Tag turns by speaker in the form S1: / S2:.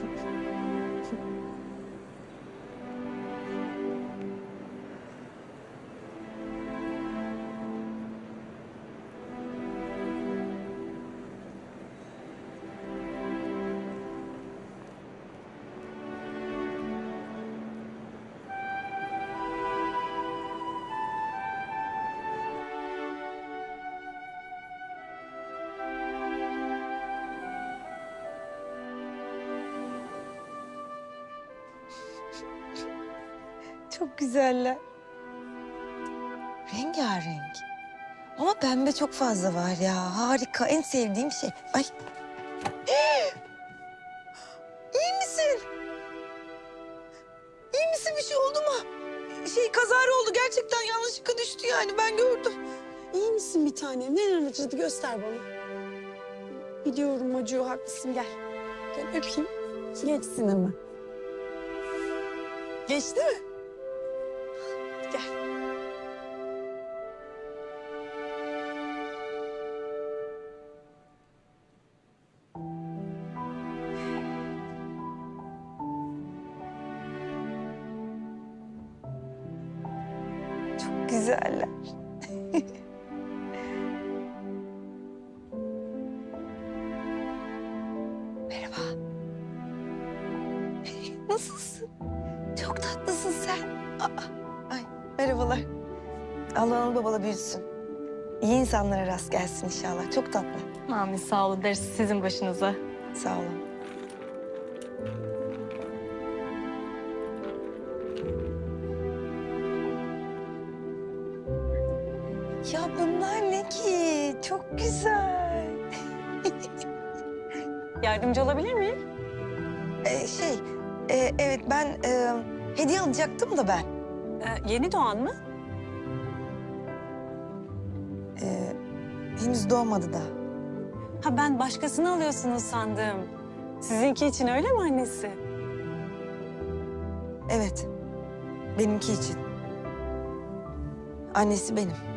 S1: Jesus. Çok güzeller. Rengarenk. Ama pembe çok fazla var ya. Harika. En sevdiğim şey. Ay. İyi misin? İyi misin? Bir şey oldu mu? Şey kazara oldu. Gerçekten yanlışlıkla düştü yani. Ben gördüm.
S2: İyi misin bir tanem? Neren acıdı göster bana. Biliyorum acıyor haklısın gel. Gel öpeyim. Geçsin ama. Geçti mi? Gel.
S1: Çok güzeller. Merhaba. Nasılsın? Çok tatlısın sen. Aa, merhabalar. Allah analı babalı büyütsün. İyi insanlara rast gelsin inşallah. Çok tatlı.
S3: Amin sağ olun deriz sizin başınıza.
S1: Sağ olun. Ya bunlar ne ki? Çok güzel.
S3: Yardımcı olabilir miyim?
S1: Ee, şey, e, evet ben e, hediye alacaktım da ben.
S3: Ee, yeni doğan mı?
S1: Ee, henüz doğmadı da.
S3: Ha ben başkasını alıyorsunuz sandım. Sizinki için öyle mi annesi?
S1: Evet, benimki için. Annesi benim.